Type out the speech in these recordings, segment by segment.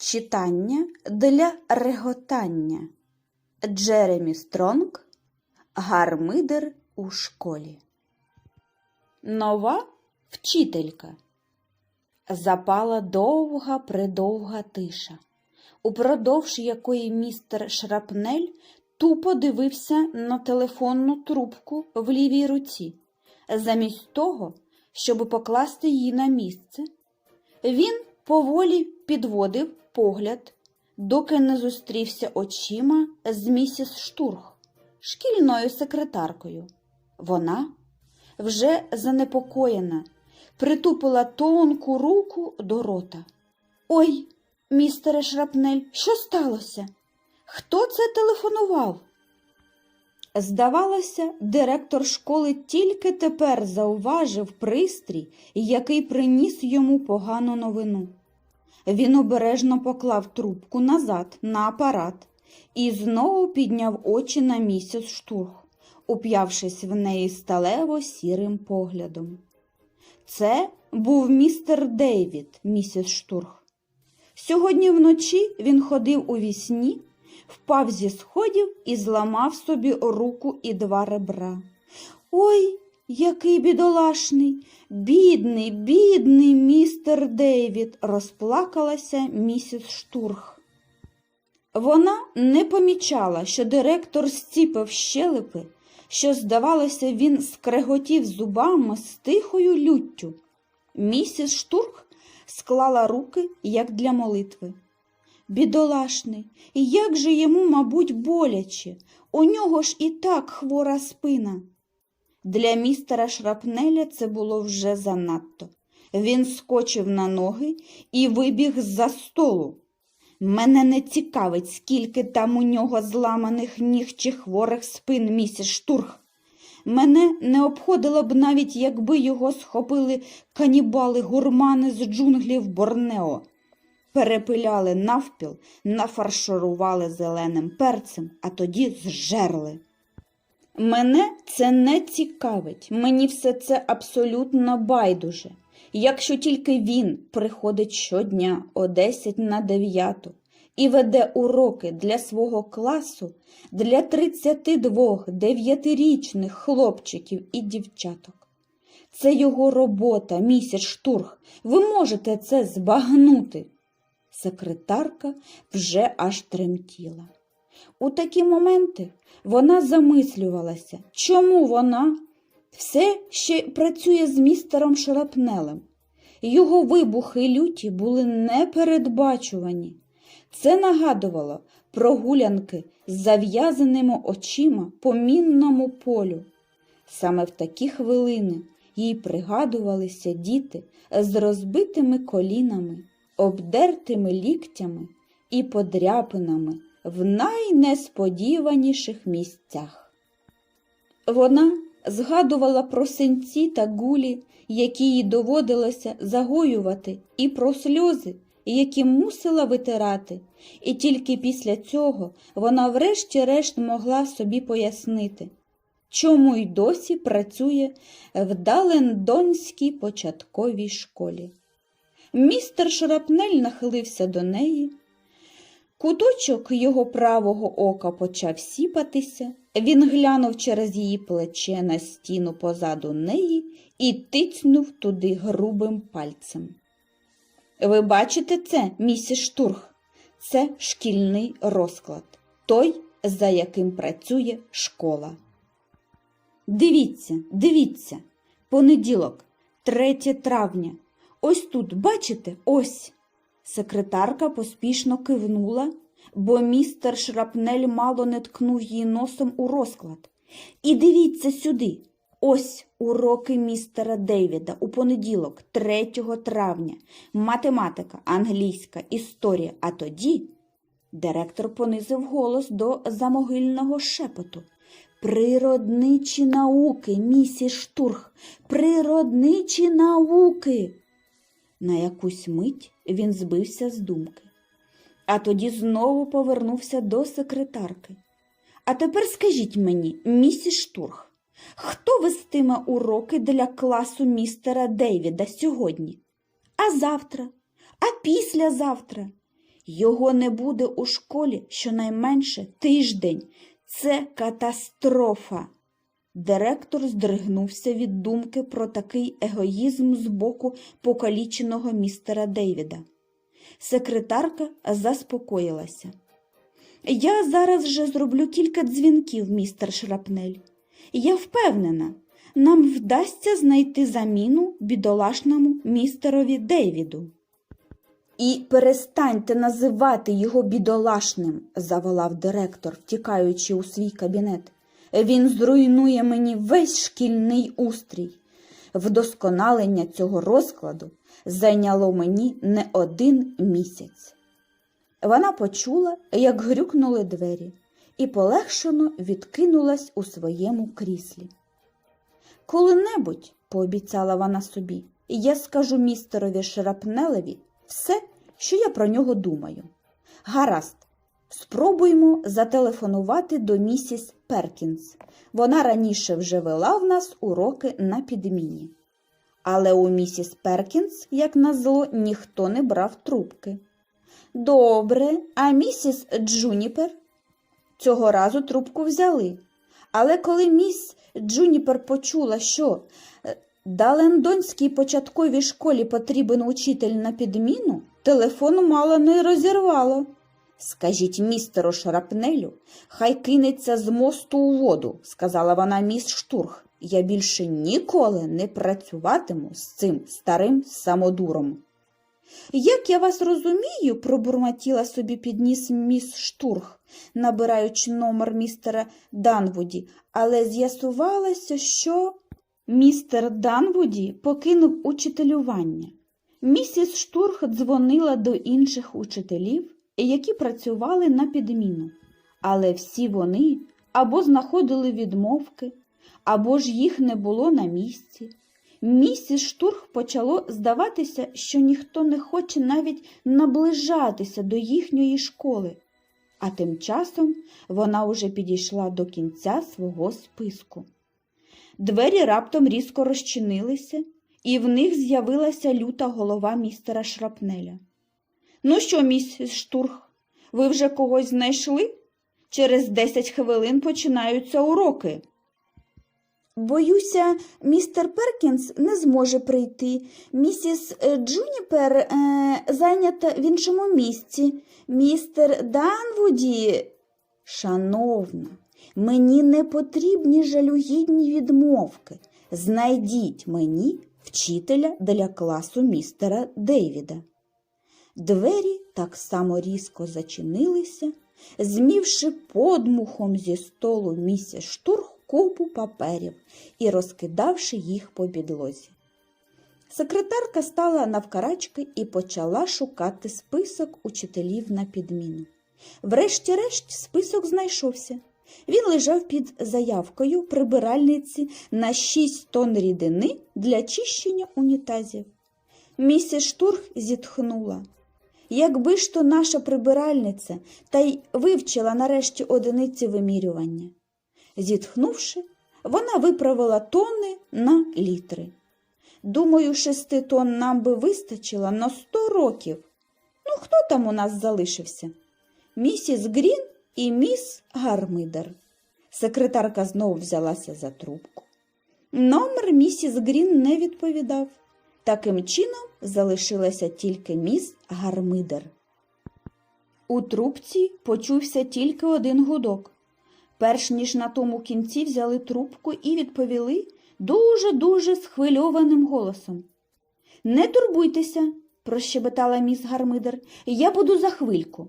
Читання для реготання. Джеремі Стронг Гармидер у школі. Нова вчителька. Запала довга придовга тиша, упродовж якої містер Шрапнель тупо дивився на телефонну трубку в лівій руці, замість того, щоб покласти її на місце. Він поволі підводив погляд, доки не зустрівся очима з місіс Штурх, шкільною секретаркою. Вона, вже занепокоєна, притупила тонку руку до рота. Ой, містере Шрапнель, що сталося? Хто це телефонував? Здавалося, директор школи тільки тепер зауважив пристрій, який приніс йому погану новину. Він обережно поклав трубку назад на апарат і знову підняв очі на місіс штурх, уп'явшись в неї сталево сірим поглядом. Це був містер Дейвід, місіс штурх. Сьогодні вночі він ходив у вісні, впав зі сходів і зламав собі руку і два ребра. Ой, який бідолашний, бідний, бідний містер Дейвід, розплакалася місіс Штурх. Вона не помічала, що директор зціпив щелепи, що, здавалося, він скреготів зубами з тихою люттю. Місіс Штурх склала руки, як для молитви. Бідолашний, як же йому, мабуть, боляче, у нього ж і так хвора спина. Для містера Шрапнеля це було вже занадто. Він скочив на ноги і вибіг з-за столу. Мене не цікавить, скільки там у нього зламаних ніг чи хворих спин, місіс Штурх. Мене не обходило б навіть, якби його схопили канібали-гурмани з джунглів Борнео. Перепиляли навпіл, нафарширували зеленим перцем, а тоді зжерли. Мене це не цікавить, мені все це абсолютно байдуже. Якщо тільки він приходить щодня о 10 на 9 і веде уроки для свого класу для 32 дев'ятирічних хлопчиків і дівчаток. Це його робота, місяць штурх. Ви можете це збагнути. Секретарка вже аж тремтіла. У такі моменти вона замислювалася, чому вона все ще працює з містером Шрапнелем. Його вибухи люті були непередбачувані. Це нагадувало прогулянки з зав'язаними очима по мінному полю. Саме в такі хвилини їй пригадувалися діти з розбитими колінами, обдертими ліктями і подряпинами в найнесподіваніших місцях. Вона згадувала про синці та гулі, які їй доводилося загоювати, і про сльози, які мусила витирати, і тільки після цього вона врешті-решт могла собі пояснити, чому й досі працює в Далендонській початковій школі. Містер Шрапнель нахилився до неї. Куточок його правого ока почав сіпатися, він глянув через її плече на стіну позаду неї і тицнув туди грубим пальцем. Ви бачите це, місіс Штурх? Це шкільний розклад, той, за яким працює школа. Дивіться, дивіться, понеділок, 3 травня. Ось тут, бачите, ось. Секретарка поспішно кивнула, бо містер Шрапнель мало не ткнув її носом у розклад. І дивіться сюди. Ось уроки містера Дейвіда у понеділок, 3 травня. Математика, англійська, історія. А тоді директор понизив голос до замогильного шепоту. Природничі науки, місіс Штурх, природничі науки. На якусь мить він збився з думки, а тоді знову повернувся до секретарки. А тепер скажіть мені, місіс Штурх, хто вестиме уроки для класу містера Дейвіда сьогодні? А завтра, а післязавтра? Його не буде у школі щонайменше тиждень. Це катастрофа. Директор здригнувся від думки про такий егоїзм з боку покаліченого містера Дейвіда. Секретарка заспокоїлася. Я зараз же зроблю кілька дзвінків, містер Шрапнель. Я впевнена, нам вдасться знайти заміну бідолашному містерові Дейвіду. І перестаньте називати його бідолашним, заволав директор, втікаючи у свій кабінет. Він зруйнує мені весь шкільний устрій. Вдосконалення цього розкладу зайняло мені не один місяць. Вона почула, як грюкнули двері, і полегшено відкинулась у своєму кріслі. Коли-небудь, пообіцяла вона собі, я скажу містерові Шрапнелеві все, що я про нього думаю. Гаразд, спробуймо зателефонувати до місіс Перкінс. Вона раніше вже вела в нас уроки на підміні. Але у місіс Перкінс, як назло, ніхто не брав трубки. Добре, а місіс Джуніпер? Цього разу трубку взяли. Але коли міс Джуніпер почула, що е, Далендонській початковій школі потрібен учитель на підміну, телефон мало не розірвало. Скажіть містеру Шрапнелю, хай кинеться з мосту у воду, сказала вона міс Штурх. Я більше ніколи не працюватиму з цим старим самодуром. Як я вас розумію, пробурмотіла собі підніс міс Штурх, набираючи номер містера Данвуді, але з'ясувалося, що містер Данвуді покинув учителювання. Місіс Штурх дзвонила до інших учителів, які працювали на підміну, але всі вони або знаходили відмовки, або ж їх не було на місці. Місіс Штурх почало здаватися, що ніхто не хоче навіть наближатися до їхньої школи, а тим часом вона уже підійшла до кінця свого списку. Двері раптом різко розчинилися, і в них з'явилася люта голова містера Шрапнеля. Ну що, місіс Штурх, ви вже когось знайшли? Через десять хвилин починаються уроки. Боюся, містер Перкінс не зможе прийти. Місіс е, Джуніпер е, зайнята в іншому місці. Містер Данвуді. Шановна, мені не потрібні жалюгідні відмовки. Знайдіть мені вчителя для класу містера Дейвіда. Двері так само різко зачинилися, змівши подмухом зі столу місіс Штурх купу паперів і розкидавши їх по підлозі. Секретарка стала навкарачки і почала шукати список учителів на підміну. Врешті-решт список знайшовся. Він лежав під заявкою прибиральниці на 6 тонн рідини для чищення унітазів. Місіс Штурх зітхнула. Якби ж то наша прибиральниця та й вивчила нарешті одиниці вимірювання. Зітхнувши, вона виправила тони на літри. Думаю, шести тонн нам би вистачило на сто років. Ну, хто там у нас залишився? Місіс Грін і міс Гармидер. Секретарка знову взялася за трубку. Номер місіс Грін не відповідав. Таким чином залишилася тільки міс Гармидер. У трубці почувся тільки один гудок. Перш ніж на тому кінці взяли трубку і відповіли дуже-дуже схвильованим голосом. Не турбуйтеся, прощебетала міс Гармидер, я буду за хвильку.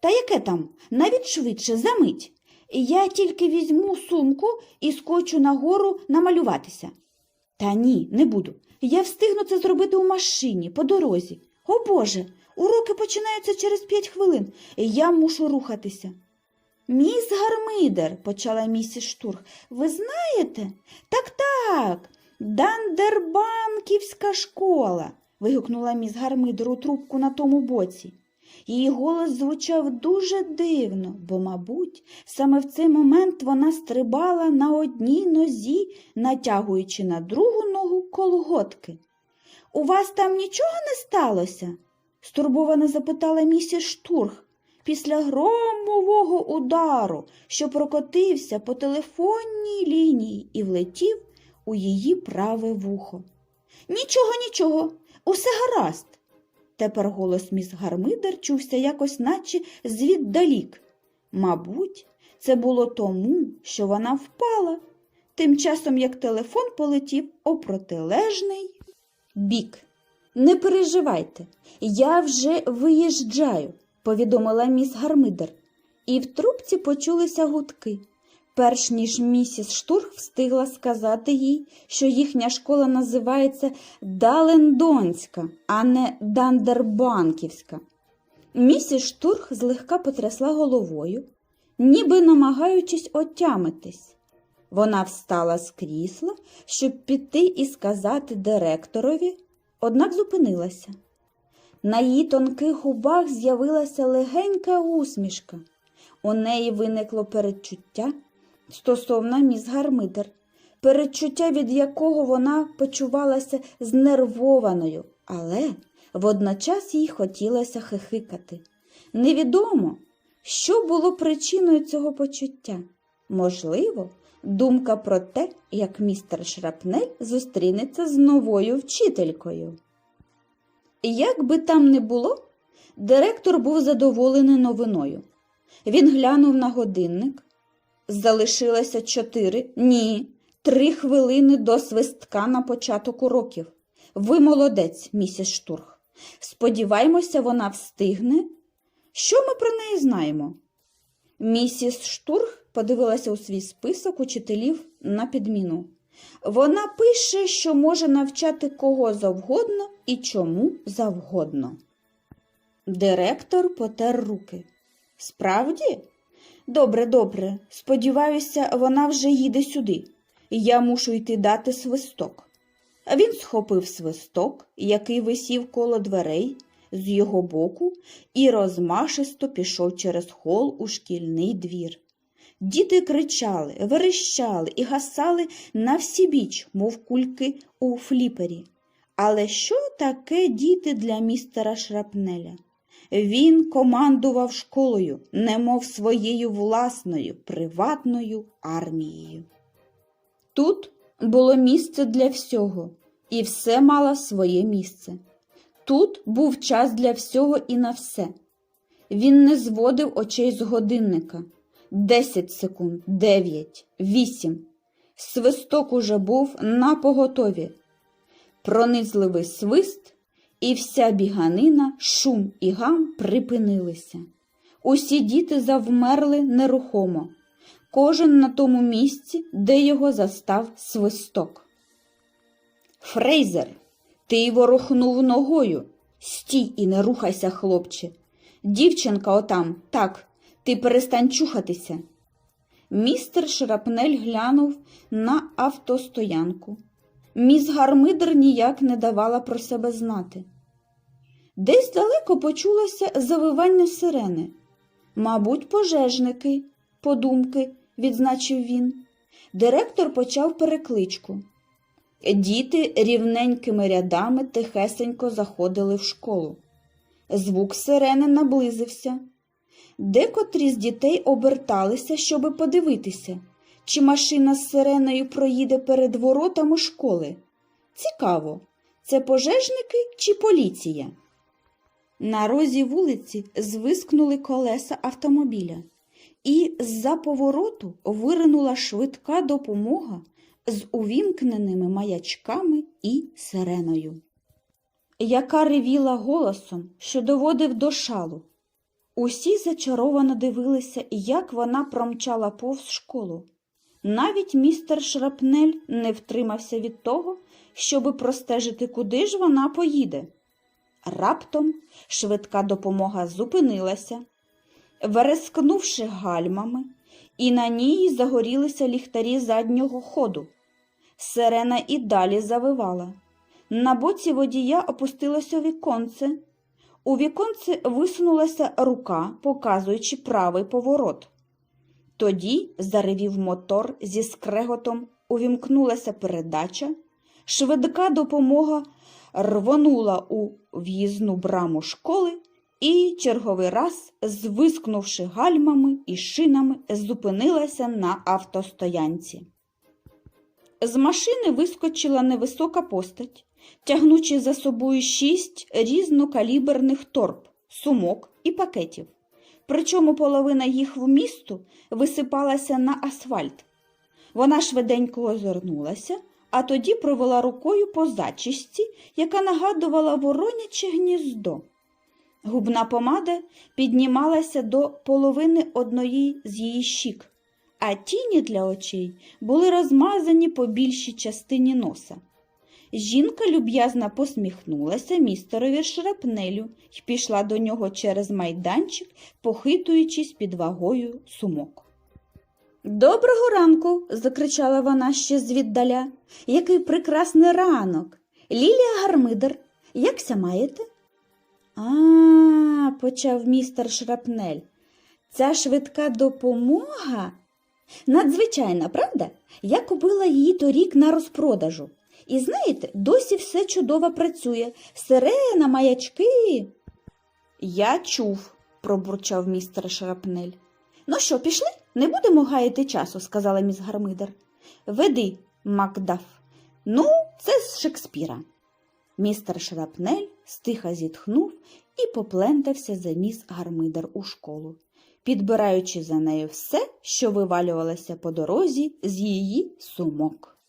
Та яке там, навіть швидше, за мить. Я тільки візьму сумку і скочу нагору намалюватися. Та ні, не буду. Я встигну це зробити у машині, по дорозі. О Боже, уроки починаються через п'ять хвилин. і Я мушу рухатися. Міс Гармидер, почала місіс Штурх, ви знаєте? Так, так, Дандербанківська школа. вигукнула міс Гармидер у трубку на тому боці. Її голос звучав дуже дивно, бо, мабуть, саме в цей момент вона стрибала на одній нозі, натягуючи на другу ногу колготки. У вас там нічого не сталося? стурбовано запитала місіс Штурх після громового удару, що прокотився по телефонній лінії і влетів у її праве вухо. Нічого, нічого, усе гаразд. Тепер голос міс Гармидер чувся якось наче звіддалік. Мабуть, це було тому, що вона впала, тим часом як телефон полетів у протилежний бік. Не переживайте, я вже виїжджаю, повідомила міс Гармидер, і в трубці почулися гудки. Перш ніж місіс Штурх встигла сказати їй, що їхня школа називається Далендонська, а не Дандербанківська. Місіс Штурх злегка потрясла головою, ніби намагаючись отямитись. Вона встала з крісла, щоб піти і сказати директорові, однак зупинилася. На її тонких губах з'явилася легенька усмішка. У неї виникло передчуття стосовно міс Гармидер, передчуття, від якого вона почувалася знервованою, але водночас їй хотілося хихикати. Невідомо, що було причиною цього почуття. Можливо, думка про те, як містер Шрапнель зустрінеться з новою вчителькою. Як би там не було, директор був задоволений новиною. Він глянув на годинник. Залишилося чотири, ні, три хвилини до свистка на початок уроків. Ви молодець, місіс Штурх. Сподіваємося, вона встигне. Що ми про неї знаємо? Місіс Штурх подивилася у свій список учителів на підміну. Вона пише, що може навчати кого завгодно і чому завгодно. Директор потер руки. Справді? Добре, добре. Сподіваюся, вона вже їде сюди. Я мушу йти дати свисток. Він схопив свисток, який висів коло дверей з його боку, і розмашисто пішов через хол у шкільний двір. Діти кричали, верещали і гасали на всі біч, мов кульки у фліпері. Але що таке діти для містера Шрапнеля? Він командував школою, немов своєю власною приватною армією. Тут було місце для всього, і все мало своє місце. Тут був час для всього і на все. Він не зводив очей з годинника. Десять секунд, дев'ять, вісім. Свисток уже був на поготові. Пронизливий свист, і вся біганина, шум і гам припинилися. Усі діти завмерли нерухомо, кожен на тому місці, де його застав свисток. Фрейзер, ти ворухнув ногою. Стій і не рухайся, хлопче. Дівчинка отам, так, ти перестань чухатися. Містер Шрапнель глянув на автостоянку. Міс Гармидер ніяк не давала про себе знати. Десь далеко почулося завивання сирени. Мабуть, пожежники, подумки, відзначив він. Директор почав перекличку. Діти рівненькими рядами тихесенько заходили в школу. Звук сирени наблизився. Декотрі з дітей оберталися, щоби подивитися, чи машина з сиреною проїде перед воротами школи. Цікаво, це пожежники чи поліція? На розі вулиці звискнули колеса автомобіля, і з-за повороту виринула швидка допомога з увімкненими маячками і сиреною, яка ревіла голосом, що доводив до шалу. Усі зачаровано дивилися, як вона промчала повз школу. Навіть містер Шрапнель не втримався від того, щоби простежити, куди ж вона поїде. Раптом швидка допомога зупинилася, верескнувши гальмами, і на ній загорілися ліхтарі заднього ходу. Сирена і далі завивала. На боці водія опустилося віконце. У віконце висунулася рука, показуючи правий поворот. Тоді заревів мотор зі скреготом, увімкнулася передача, швидка допомога рвонула у в'їзну браму школи і черговий раз, звискнувши гальмами і шинами, зупинилася на автостоянці. З машини вискочила невисока постать, тягнучи за собою шість різнокаліберних торб, сумок і пакетів. Причому половина їх вмісту висипалася на асфальт. Вона швиденько озирнулася, а тоді провела рукою по зачісті, яка нагадувала вороняче гніздо. Губна помада піднімалася до половини одної з її щік, а тіні для очей були розмазані по більшій частині носа. Жінка люб'язно посміхнулася містерові шрапнелю і пішла до нього через майданчик, похитуючись під вагою сумок. Доброго ранку. закричала вона ще звіддаля. Який прекрасний ранок. Лілія Гармидер, якся маєте? А, почав містер Шрапнель. Ця швидка допомога? Надзвичайна, правда? Я купила її торік на розпродажу. І знаєте, досі все чудово працює. Сирена, маячки. Я чув, пробурчав містер Шрапнель. Ну що, пішли? Не будемо гаяти часу, сказала міс Гармидер. Веди, Макдаф. Ну, це з Шекспіра. Містер Шрапнель стиха зітхнув і поплентався за міс Гармидер у школу, підбираючи за нею все, що вивалювалося по дорозі з її сумок.